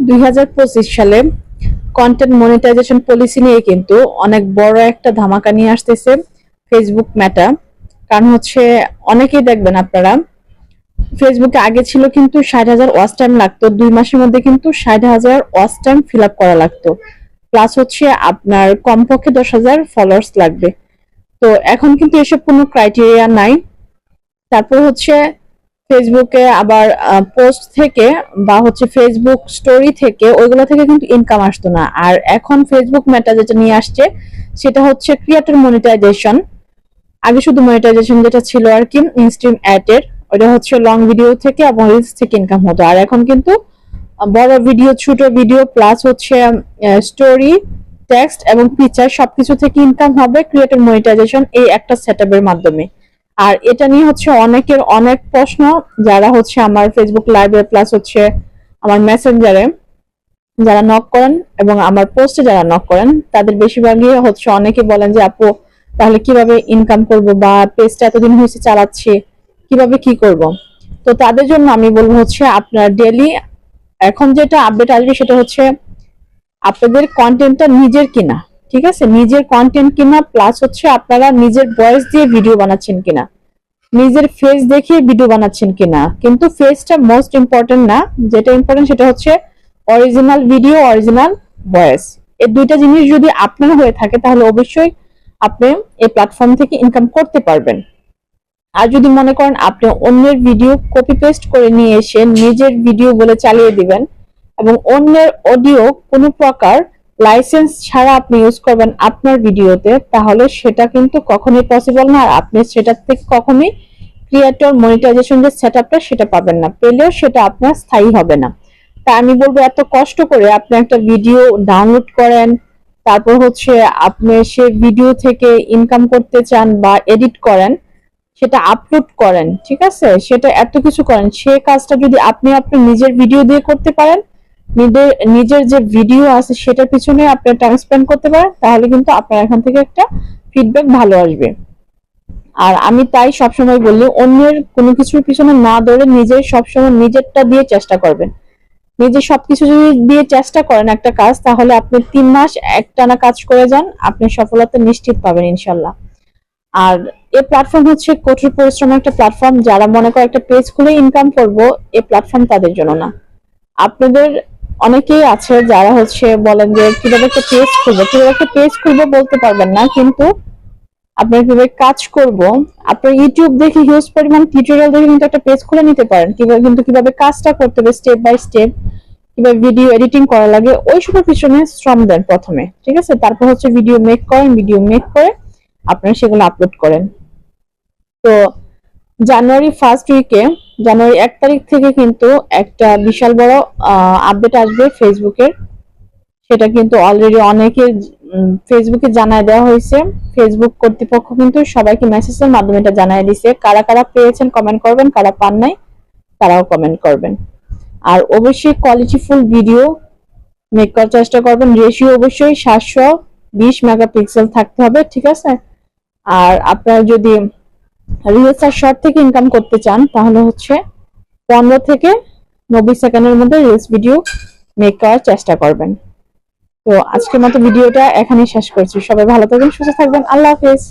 দুই হাজার পঁচিশ সালে কন্টেন্ট মনিটাইজেশন পলিসি নিয়ে কিন্তু অনেক বড় একটা ধামাকা নিয়ে আসতেছে ফেসবুক মেটা কারণ হচ্ছে অনেকেই দেখবেন আপনারা ফেসবুকে আগে ছিল কিন্তু ষাট হাজার ওয়াচ টাইম লাগতো, দুই মাসের মধ্যে কিন্তু ষাট হাজার ওয়াচ টাইম ফিল আপ করা লাগতো। প্লাস হচ্ছে আপনার কমপক্ষে দশ হাজার ফলোয়ার্স লাগবে। তো এখন কিন্তু এসব কোনো ক্রাইটেরিয়া নাই। তারপর হচ্ছে ফেসবুকে আবার পোস্ট থেকে বা হচ্ছে ফেসবুক স্টোরি থেকে ওইগুলো থেকে কিন্তু ইনকাম আসতো না। আর এখন ফেসবুক মেটা যেটা নিয়ে আসছে, সেটা হচ্ছে ক্রিয়েটর মনিটাইজেশন আগে শুধু মনিটাইজেশন যেটা ছিল আর কি ইনস্ট্রিম অ্যাডের ওটা হচ্ছে লং ভিডিও থেকে এবং রিলস থেকে ইনকাম হতো। আর এখন কিন্তু বড় ভিডিও ছোট ভিডিও প্লাস হচ্ছে স্টোরি টেক্সট এবং পিকচার সবকিছু থেকে ইনকাম হবে ক্রিয়েটর মনিটাইজেশন এই একটা সেটআপের মাধ্যমে। আর এটা নিয়ে হচ্ছে অনেকের অনেক প্রশ্ন, যারা হচ্ছে আমার ফেসবুক লাইভে প্লাস হচ্ছে আমার মেসেঞ্জারে যারা নক করেন এবং আমার পোস্টে যারা নক করেন, তাদের বেশিরভাগই হচ্ছে অনেকে বলেন যে, আপু, তাহলে কীভাবে ইনকাম করব বা পেজটা এতদিন হয়েছে চালাচ্ছি, কীভাবে কি করব? তো তাদের জন্য আমি বলব হচ্ছে আপনার ডেলি এখন যেটা আপডেট আসবে সেটা হচ্ছে আপনাদের কন্টেন্টটা নিজের কিনা, ঠিক আছে? নিজের কন্টেন্ট কিনা প্লাস হচ্ছে আপনারা নিজের ভয়েস দিয়ে ভিডিও বানাচ্ছেন কিনা। নিজের ফেস দেখে ভিডিও বানাচ্ছেন কিনা? কিন্তু ফেসটা মোস্ট ইম্পর্টেন্ট না। যেটা ইম্পর্টেন্ট সেটা হচ্ছে অরিজিনাল ভিডিও অরিজিনাল ভয়েস এই দুইটা জিনিস যদি আপনার হয়ে থাকে, তাহলে অবশ্যই আপনি এই প্ল্যাটফর্ম থেকে ইনকাম করতে পারবেন। আর যদি মনে করেন আপনি অন্যের ভিডিও কপি পেস্ট করে নিয়ে এসে নিজের ভিডিও বলে চালিয়ে দিবেন এবং অন্যের অডিও কোনো প্রকার লাইসেন্স ছাড়া আপনি ইউজ করবেন আপনার ভিডিওতে তাহলে সেটা কিন্তু কখনোই পসিবল না। আর আপনি সেটার থেকে কখনোই ক্রিয়েটর মনিটাইজেশন যে সেটআপটা সেটা পাবেন না। পেলেও সেটা আপনার স্থায়ী হবে না। তা আমি বলব, এত কষ্ট করে আপনি একটা ভিডিও ডাউনলোড করেন, তারপর হচ্ছে আপনি সে ভিডিও থেকে ইনকাম করতে চান বা এডিট করেন, সেটা আপলোড করেন, ঠিক আছে? সেটা এত কিছু করেন। সে কাজটা যদি আপনি আপনি নিজের ভিডিও দিয়ে করতে পারেন নিজের নিজের যে ভিডিও আছে সেটার পিছনে আপনি টাইম স্পেন্ড করতে পারেন, তাহলে কিন্তু আপনার এখান থেকে একটা ফিডব্যাক ভালো আসবে। আর আমি তাই সবসময় বলি অন্যের কোনো কিছুর পিছনে না দৌড়ে নিজের সবসময় নিজেরটা দিয়ে চেষ্টা করবেন। নিজে সবকিছু যদি দিয়ে চেষ্টা করেন একটা কাজ, তাহলে আপনি তিন মাস একটানা কাজ করে যান, আপনি সফলতা নিশ্চিত পাবেন ইনশাল্লাহ। আর এই প্ল্যাটফর্ম হচ্ছে কঠোর পরিশ্রমের একটা প্ল্যাটফর্ম যারা মনে করে একটা পেজ খুলে ইনকাম করব এই প্ল্যাটফর্ম তাদের জন্য না। আপনাদের অনেকেই আছে যারা হচ্ছে বলেন যে কীভাবে একটা পেজ খুলবো, কীভাবে একটা পেজ খুলবো বলতে পারবেন না, কিন্তু আপনার কীভাবে কাজ করব আপনার ইউটিউব দেখে হিউজ পরিমাণ টিউটোরিয়াল দেখে কিন্তু একটা পেজ খুলে নিতে পারেন। কীভাবে কিন্তু কীভাবে কাজটা করতে হবে স্টেপ বাই স্টেপ কীভাবে ভিডিও এডিটিং করা লাগে, ওই সবের পিছনে শ্রম দেন প্রথমে, ঠিক আছে? তারপর হচ্ছে ভিডিও মেক করেন ভিডিও মেক করে আপনারা সেগুলো আপলোড করেন। তো জানুয়ারি ফার্স্ট উইকে জানুয়ারি এক তারিখ থেকে কিন্তু একটা বিশাল বড় আপডেট আসবে ফেসবুকের সেটা কিন্তু অলরেডি অনেকের ফেসবুকে জানায় দেওয়া হয়েছে। ফেসবুক কর্তৃপক্ষ কিন্তু সবাইকে মেসেজের মাধ্যমে এটা জানায় দিছে। কারা কারা পেয়েছেন কমেন্ট করবেন, কারা পান নাই, তারাও কমেন্ট করবেন। আর অবশ্যই কোয়ালিটিফুল ভিডিও মেক করার চেষ্টা করবেন। রেশিও অবশ্যই সাতশো বিশ মেগাপিক্সেল থাকতে হবে, ঠিক আছে? আর আপনারা যদি রিলস আর শর্ট থেকে ইনকাম করতে চান, তাহলে হচ্ছে পনেরো থেকে নব্বই সেকেন্ডের মধ্যে রিলস ভিডিও মেক করার চেষ্টা করবেন। তো আজকের মতো ভিডিওটা এখানেই শেষ করছি। সবাই ভালো থাকবেন, সুস্থ থাকবেন। আল্লাহ হাফেজ।